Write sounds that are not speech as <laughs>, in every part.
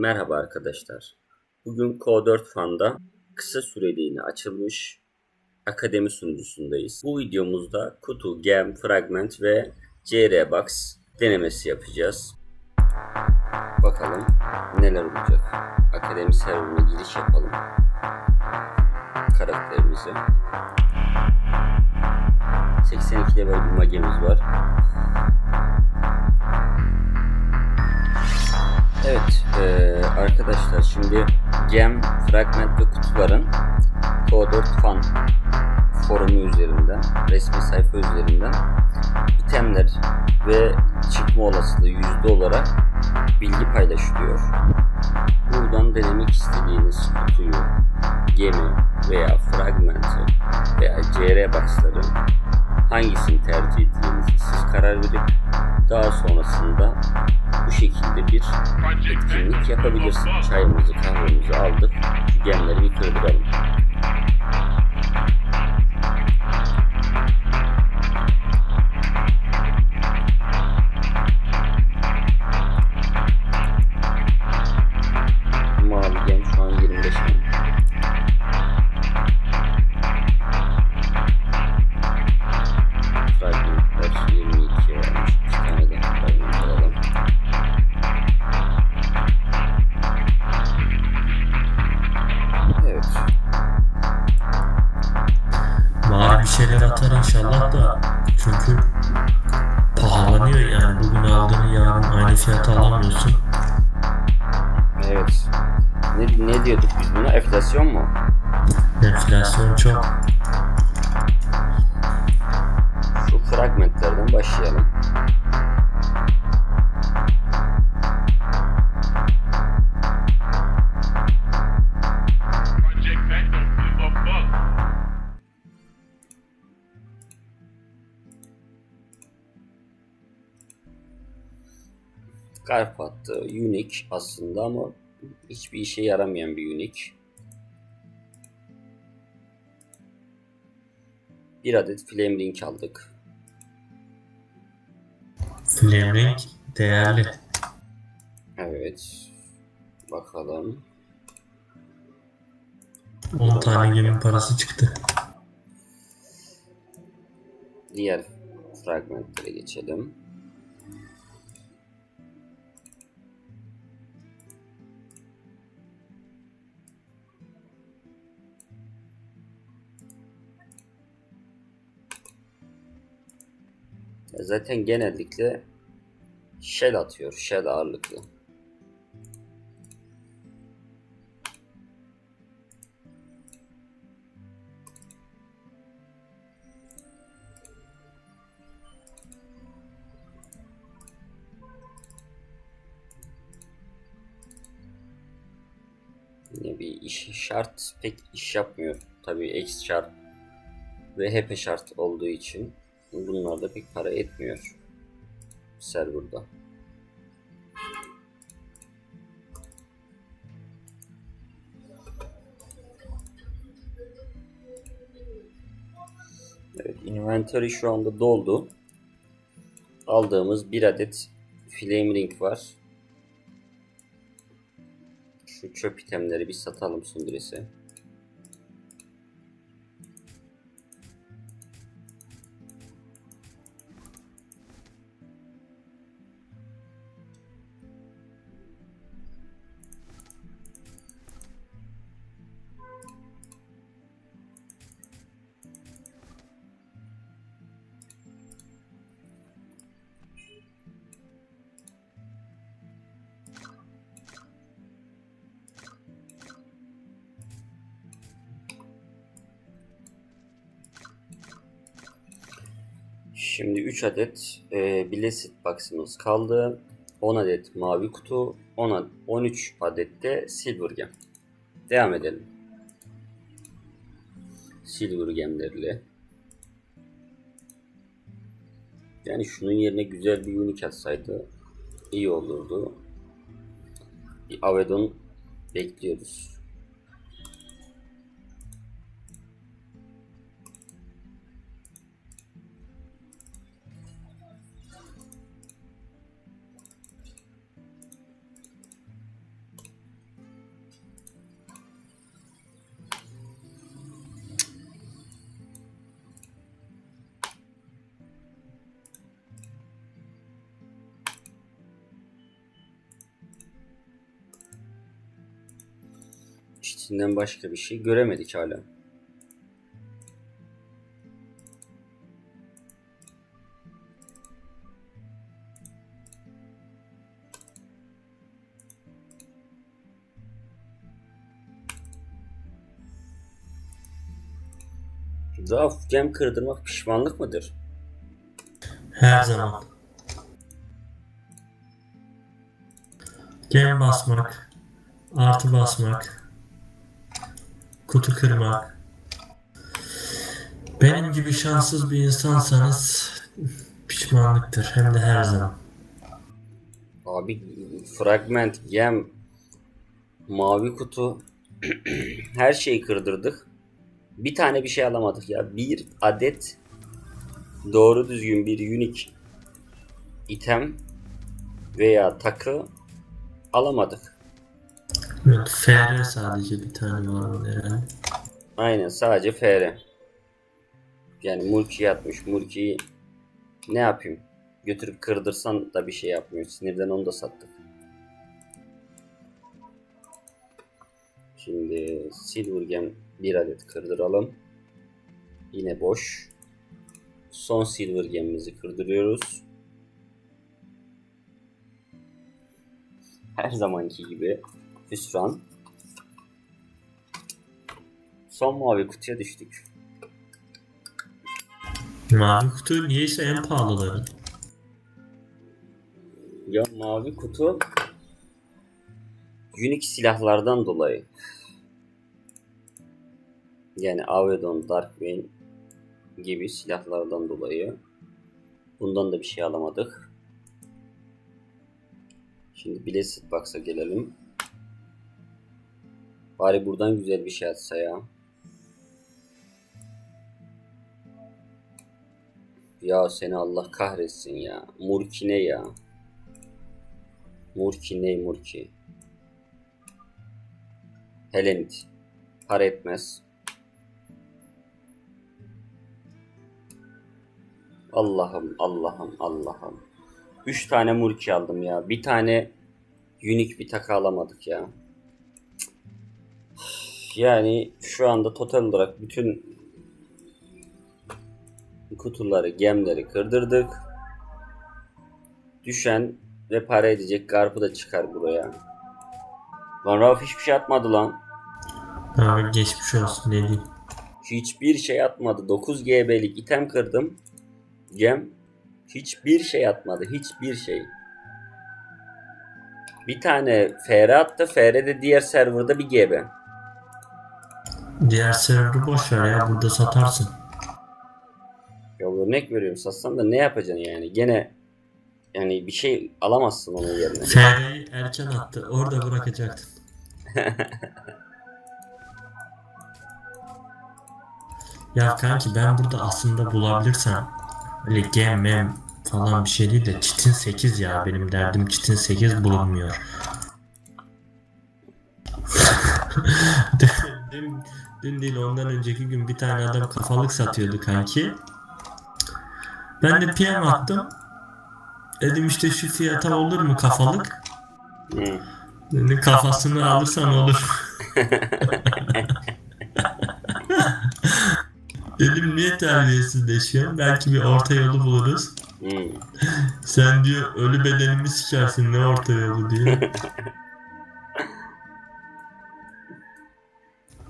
Merhaba arkadaşlar. Bugün Q4 Fan'da kısa süreliğine açılmış akademi sunucusundayız. Bu videomuzda kutu, gem, fragment ve CR Box denemesi yapacağız. Bakalım neler olacak. Akademi serverine giriş yapalım. Karakterimizi. 82 level bir magemiz var. Evet eee, arkadaşlar şimdi gem, fragment ve kutuların Q4 Fan forumu üzerinden, resmi sayfa üzerinden itemler ve çıkma olasılığı yüzde olarak bilgi paylaşılıyor. Buradan denemek istediğiniz kutuyu, gemi veya fragmenti veya CR box'ları hangisini tercih edeceğinizi siz karar verip daha sonrasında bu şekilde bir etkinlik yapabilirsiniz. Çayımızı kahvemizi aldık. Şu gemleri bir kırdıralım. Diyorduk biz buna? Enflasyon mu? Enflasyon çok. Şu fragmentlerden başlayalım. Kalp hattı unique aslında ama hiçbir işe yaramayan bir unique. Bir adet flame link aldık. Flaming değerli. Evet. Bakalım. 10 tane gemi parası çıktı. Diğer fragmentlere geçelim. Zaten genellikle shell atıyor. Shell ağırlıklı. Yine bir iş şart pek iş yapmıyor. Tabii X şart ve HP şart olduğu için bunlar da pek para etmiyor serverda. Evet, inventory şu anda doldu. Aldığımız bir adet flame ring var. Şu çöp itemleri bir satalım sündüresi. Şimdi 3 adet e, Blessed Box'ımız kaldı. 10 adet mavi kutu, 10 ad- 13 adet de Silver Gem. Devam edelim. Silver Gem'lerle. Yani şunun yerine güzel bir unique atsaydı iyi olurdu. Bir Avedon bekliyoruz. Çitinden başka bir şey göremedik hala. Zaaf gem kırdırmak pişmanlık mıdır? Her zaman. Gem basmak, artı basmak, kutu kırmak. Benim gibi şanssız bir insansanız pişmanlıktır hem de her zaman. Abi fragment, gem, mavi kutu <clears throat> her şeyi kırdırdık. Bir tane bir şey alamadık ya. Bir adet doğru düzgün bir unique item veya takı alamadık. Evet, FR sadece bir tane var herhalde. Aynen sadece FR. Yani Mulki yatmış. Mulki'yi ne yapayım? Götürüp kırdırsan da bir şey yapmıyor. Sinirden onu da sattık. Şimdi Silver Gem bir adet kırdıralım. Yine boş. Son Silver Gem'imizi kırdırıyoruz. Her zamanki gibi hüsran. Son mavi kutuya düştük. Mavi kutu niyeyse en pahalıları. Ya mavi kutu unique silahlardan dolayı. Yani Avedon, Darkvein gibi silahlardan dolayı. Bundan da bir şey alamadık. Şimdi Blessed Box'a gelelim. Bari buradan güzel bir şey atsa ya. Ya seni Allah kahretsin ya. Murki ne ya? Murki ne Murki? Helenit. Para etmez. Allah'ım Allah'ım Allah'ım. Üç tane Murki aldım ya. Bir tane unique bir takı alamadık ya. Yani şu anda total olarak bütün kutuları, gemleri kırdırdık. Düşen ve para edecek garpı da çıkar buraya. Lan Rauf hiçbir şey atmadı lan. Abi geçmiş olsun ne diyeyim. Hiçbir şey atmadı. 9 GB'lik item kırdım. Gem hiçbir şey atmadı. Hiçbir şey. Bir tane FR attı. FR de diğer serverda bir GB. Diğer serverı boş ver ya burada satarsın. Ya örnek veriyorum satsan da ne yapacaksın yani? Gene yani bir şey alamazsın onun yerine. <laughs> FR'yi erken attı orada bırakacaktın. ya kanki ben burada aslında bulabilirsem öyle gem mem falan bir şey değil de çitin 8 ya benim derdim çitin 8 bulunmuyor. Dün, dün değil ondan önceki gün bir tane adam kafalık satıyordu kanki. Ben de PM attım. Dedim işte şu fiyata olur mu kafalık? Hı. Dedi kafasını alırsan olur. <laughs> Dedim niye terbiyesizleşiyorsun? Belki bir orta yolu buluruz. Hı. Sen diyor ölü bedenimi sikersin ne orta yolu diyor. <laughs>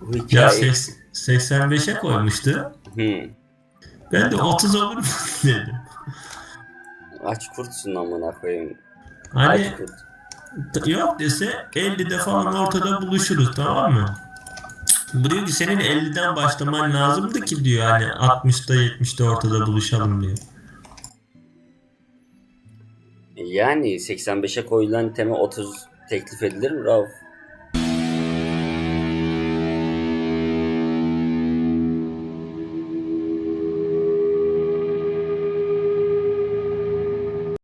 Bu Ya hikaye... seks- 85'e koymuştu. Hı. Ben de 30 olur mu <laughs> dedim. Aç kurtsun amına koyayım. Hani Aç kurt. yok dese 50'de falan ortada buluşuruz tamam mı? Bu diyor ki senin 50'den başlaman lazımdı ki diyor hani 60'da 70'de ortada buluşalım diyor. Yani 85'e koyulan teme 30 teklif edilir mi Rauf?